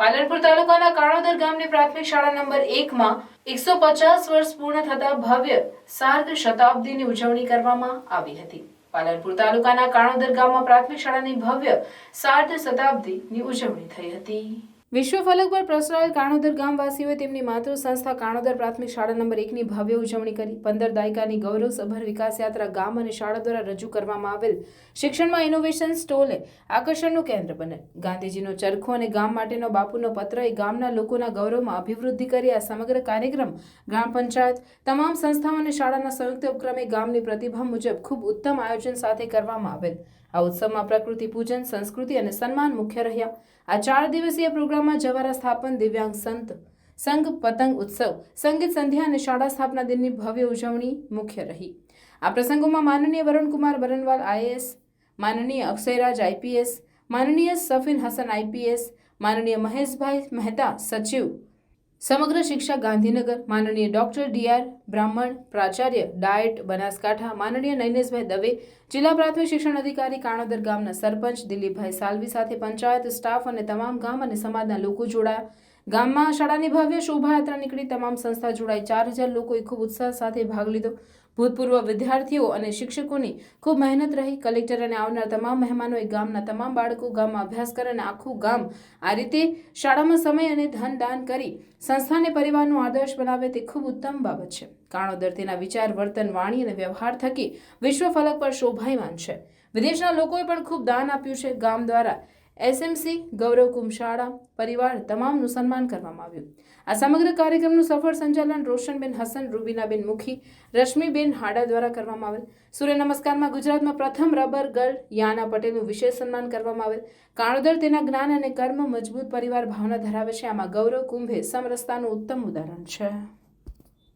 પાલનપુર તાલુકાના કાણોદર ગામની પ્રાથમિક શાળા નંબર એકમાં એકસો પચાસ વર્ષ પૂર્ણ થતા ભવ્ય સાર્ધ શતાબ્દીની ઉજવણી કરવામાં આવી હતી. પાલનપુર તાલુકાના કાણોદર ગામમાં પ્રાથમિક શાળાની ભવ્ય સાર્ધ શતાબ્દીની ઉજવણી થઈ હતી. વિશ્વ ફલક પર પ્રસરાયેલ કાણોદર ગામવાસીઓએ તેમની માતૃ સંસ્થા કાણોદર પ્રાથમિક શાળા નંબર એકની ભવ્ય ઉજવણી કરી. પંદર દાયકાની ગૌરવસભર વિકાસ યાત્રા ગામ અને શાળા દ્વારા રજૂ કરવામાં આવેલ શિક્ષણમાં ઇનોવેશન સ્ટોલે આકર્ષણનું કેન્દ્ર બને. ગાંધીજીનો ચરખો અને ગામ માટેનો બાપુનો પત્ર એ ગામના લોકોના ગૌરવમાં અભિવૃદ્ધિ કરી આ સમગ્ર કાર્યક્રમ ગ્રામ પંચાયત, તમામ સંસ્થાઓ અને શાળાના સંયુક્ત ઉપક્રમે ગામની પ્રતિભા મુજબ ખૂબ ઉત્તમ આયોજન સાથે કરવામાં આવેલ. આ ઉત્સવમાં પ્રકૃતિ પૂજન, સંસ્કૃતિ અને સન્માન મુખ્ય રહ્યા. આ ચાર દિવસીય પ્રોગ્રામમાં જવારા સ્થાપન દિવ્યાંગ સંત, સંઘ પતંગ ઉત્સવ, સંગીત સંધ્યા અને શાળા સ્થાપના દિનની ભવ્ય ઉજવણી મુખ્ય રહી. આ પ્રસંગોમાં માનનીય વરુણકુમાર બરનવાલ આઈએએસ માનનીય અક્ષયરાજ આઈપીએસ માનનીય સફીન હસન આઈપીએસ માનનીય મહેશભાઈ મહેતા સચિવ સમગ્ર શિક્ષા ગાંધીનગર માનનીય ડોક્ટર ડીઆર બ્રાહ્મણ, પ્રાચાર્ય ડાયટ બનાસકાંઠા માનનીય નૈનેશભાઈ દવે, જિલ્લા પ્રાથમિક શિક્ષણ અધિકારી કાણોદર ગામના સરપંચ દિલીપભાઈ સાલવી સાથે પંચાયત સ્ટાફ અને તમામ ગામ અને સમાજના લોકો જોડાયા. ગામમાં શાળાની ભવ્ય શોભાયાત્રા નીકળી તમામ સંસ્થા જોડાઈ ચાર હજાર લોકોએ ખૂબ ઉત્સાહ સાથે ભાગ લીધો. ભૂતપૂર્વ વિદ્યાર્થીઓ અને શિક્ષકોની ખૂબ મહેનત રહી. કલેક્ટર અને આવનાર તમામ મહેમાનોએ ગામના તમામ બાળકો ગામમાં અભ્યાસ કરે અને આખું ગામ આ રીતે શાળામાં સમય અને ધન દાન કરી સંસ્થાને પરિવારનો આદર્શ બનાવે તે ખૂબ ઉત્તમ બાબત છે. કાણોદર તેના વિચાર, વર્તન, વાણી અને વ્યવહાર થકી વિશ્વ ફલક પર શોભાયમાન છે. વિદેશના લોકોએ પણ ખૂબ દાન આપ્યું છે. ગામ દ્વારા એસએમસી ગૌરવ કુંભ શાળા પરિવાર તમામનું સન્માન કરવામાં આવ્યું. આ સમગ્ર કાર્યક્રમનું સફળ સંચાલન રોશનબેન હસન, રૂબીનાબેન મુખી, રશ્મિબેન હાડા દ્વારા કરવામાં આવેલ. સૂર્ય નમસ્કારમાં ગુજરાતમાં પ્રથમ રબર ગર્લ યાના પટેલનું વિશેષ સન્માન કરવામાં આવેલ. કાણોદર તેના જ્ઞાન અને કર્મ મજબૂત પરિવાર ભાવના ધરાવે છે. આમાં ગૌરવ કુંભે સમરસતાનું ઉત્તમ ઉદાહરણ છે.